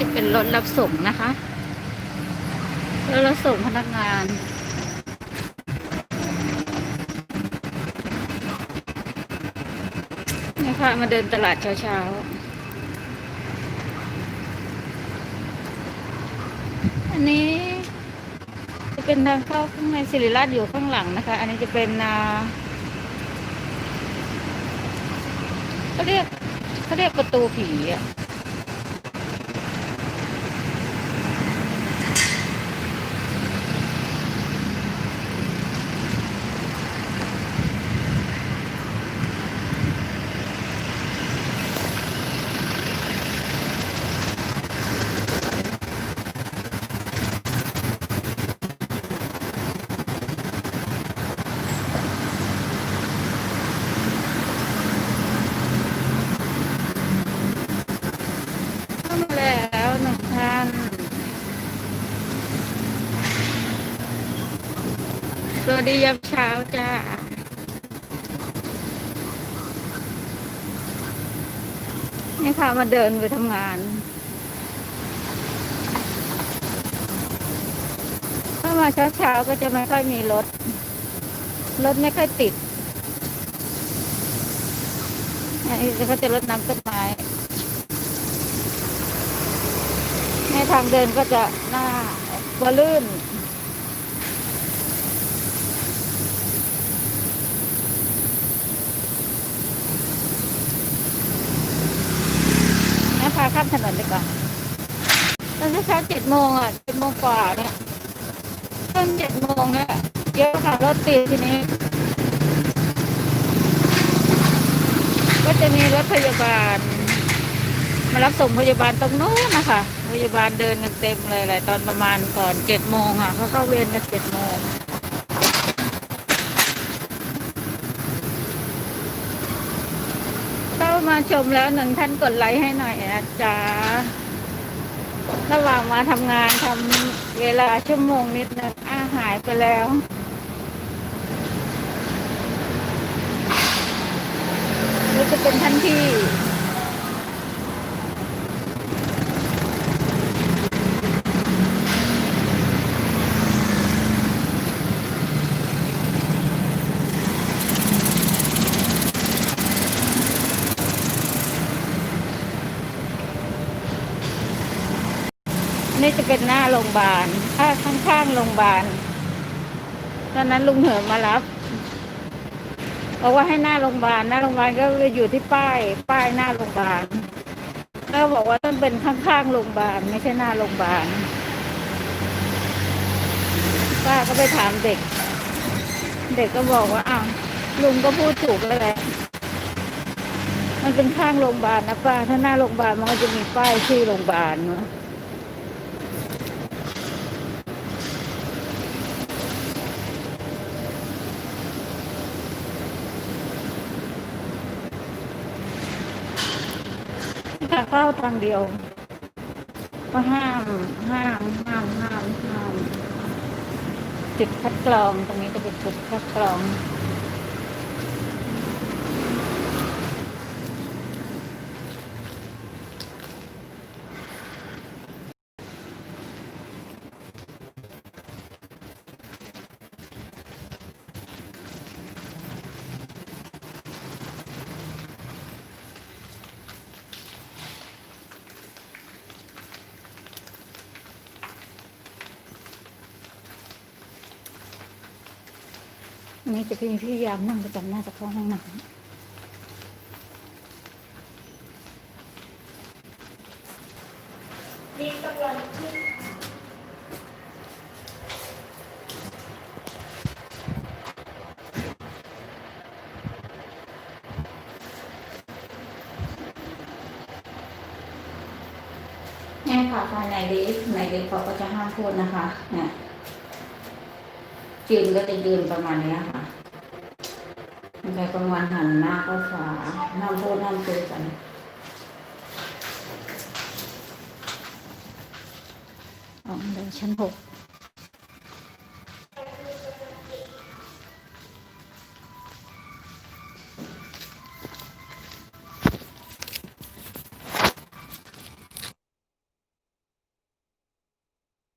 จะเป็นรถรับส่งนะคะรถรับส่งพนักงานนี่ค่ะมาเดินตลาดเช้าๆ อันนี้ จะเป็นทางเข้าข้างในสิริราชอยู่ข้างหลังนะคะ อันนี้จะเป็นนาเขาเรียกเขาเรียกประตูผีอะามาแล้วหนึ่งท่านสวัสดียามเช้าจ้านี่ค่ะมาเดินไปทำงานถ้ามาเช้าเช้าๆก็จะไม่ค่อยมีรถ รถไม่ค่อยติดอันนี้ก็จะรดน้ำต้นไม้ ในทางเดินก็จะหน้ากลัวลื่น นะพาข้ามถนนไปก่อนตอนเช้าเจ็ดโมงอะเจ็ดโมงกว่าเนี่ยต้นเจ็ดโมงเนี่ยเยอะค่ะรถติดทีนี้ ก็จะมีรถพยาบาล มารับส่งพยาบาลตรงโน้นนะคะ พยาบาลเดินกันเต็มเลยแหละตอนประมาณก่อนเจ็ดโมงอะเขาเข้าเวรกันเจ็ดโมงเข้ามาชมแล้วหนึ่งท่านกดไลค์ให้หน่อยนะจ๊ะระหว่างมาทำงานทำเวลาชั่วโมงนิดนึงอาหายไปแล้วนี่จะเป็นท่านที่ นี่จะเป็นหน้าโรงพยาบาลถ้าข้างๆโรงพยาบาล ตอนนั้นลุงเหิมมารับบอกว่าให้หน้าโรงพยาบาล หน้าโรงพยาบาลก็อยู่ที่ป้าย ป้ายหน้าโรงพยาบาลแล้วบอกว่าต้องเป็นข้างๆโรงพยาบาลไม่ใช่หน้าโรงพยาบาลป้าก็ไปถามเด็ก เด็กก็บอกว่าอ้าวลุงก็พูดถูกแล้วแหละมันเป็นข้างโรงพยาบาลนะป้า ถ้าหน้าโรงพยาบาลมันก็จะมีป้ายชื่อโรงพยาบาลเนาะ จะเข้าทางเดียว ก็ห้ามห้ามห้ามห้ามห้ามจุดคัดกรองตรงนี้จะเป็นจุดคัดกรอง นนี้จะเป็นพี่ยามนั่งประจำหน้าจะเข้าห้องน้ำเนี่ยค่ะภายในลิฟต์ในลิฟต์เขาก็จะห้ามพูดนะคะเนี่ย ยืนก็จะยืนประมาณนี้ค่ะในกลางวันหันหน้าเข้าฝาห้ามพูดนั่งคุยกันอ๋อเดินชั้นหก